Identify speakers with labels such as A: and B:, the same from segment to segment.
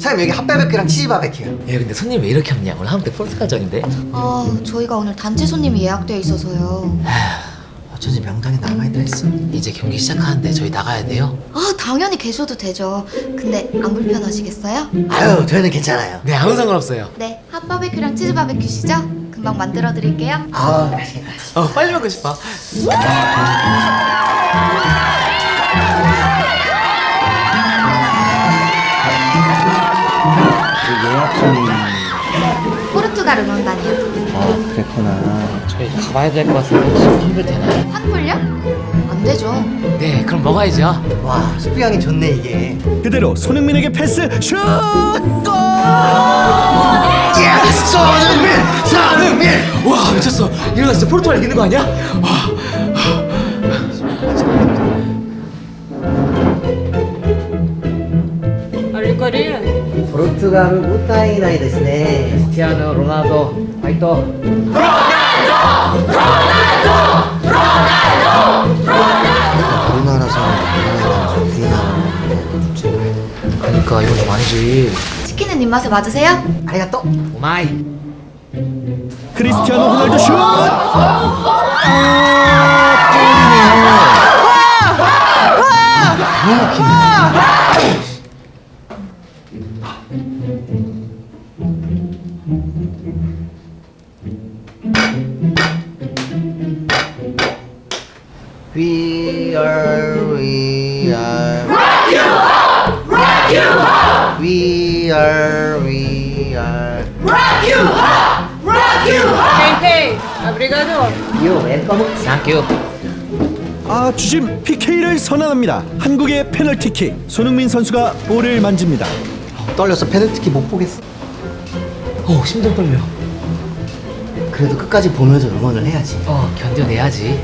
A: 사장님 여기 핫바베큐랑 치즈 바베큐.
B: 야 근데 손님 왜 이렇게 없냐 오늘 한국대 포르투갈전인데
C: 아, 저희가 오늘 단체 손님이 예약되어 있어서요.
A: 어쩐지 명당에 남아있다 했어.
B: 이제 경기 시작하는데 저희 나가야 돼요
C: 아, 당연히 계셔도 되죠. 근데 안 불편하시겠어요?
A: 아유 저희는 괜찮아요.
B: 네 아무 상관없어요
C: 네, 핫바베큐랑 치즈 바베큐시죠? 금방 만들어 드릴게요.
A: 아 맛있겠다.
B: 어 빨리 먹고 싶어
A: 그 예약 손님.
C: 포르투갈 응원단이요.
A: 아 그랬구나.
B: 저희 가봐야 될 것 같은데 혹시 환불 되나요?
C: 환불요? 안 되죠.
B: 네 그럼 먹어야죠
A: 와 수비향이 좋네 이게.
D: 그대로 손흥민에게 패스 슛! 골!
A: 야 손흥민 손흥민.
B: 와 미쳤어 이러다 진짜 포르투갈 이기는 거 아니야? 와
A: 포르투갈은 못다이나이 됐네.
B: 티아노 로나우도 화이토
A: 우리나라 사람 우리나라
B: 그러니까 이거 좀 아니지
C: 치킨은 입맛에 맞으세요?
B: 오마이
D: 크리스티아노 호날두 슛!
A: We are, we are. Rock you up! Rock you up! We are, we are. You welcome.
B: 땡큐
D: 아 주심 PK를 선언합니다. 한국의 페널티킥 손흥민 선수가 볼을 만집니다.
A: 떨려서 페널티킥 못 보겠어.
B: 어 심장 떨려
A: 그래도 끝까지 보면서 응원을 해야지.
B: 어 견뎌내야지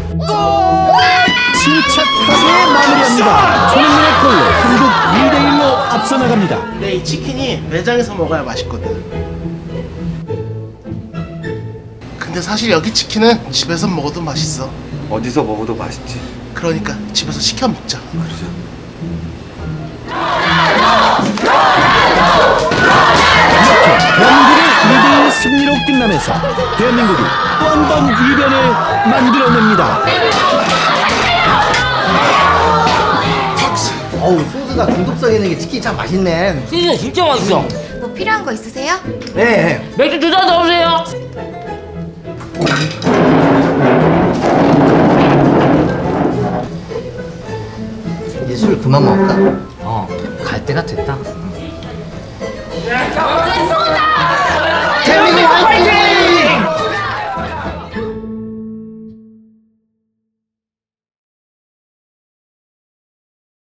D: 침착하게 마무리합니다. 손흥민의 골로 한국 2대 1로 앞서 나갑니다.
E: 근데 이 치킨이 매장에서 먹어야 맛있거든. 근데 사실 여기 치킨은 집에서 먹어도 맛있어.
F: 어디서 먹어도 맛있지.
E: 그러니까 집에서 시켜 먹자.
D: 경기를 이변을 만들어냅니다.
A: 어우 소스가 중독성 있는 게 치킨 참 맛있네.
B: 치즈 진짜 맛있어
C: 뭐 필요한 거 있으세요?
A: 네.
B: 맥주 두 잔 넣으세요
A: 이제 술 그만 먹을까?
B: 어 갈 때가 됐다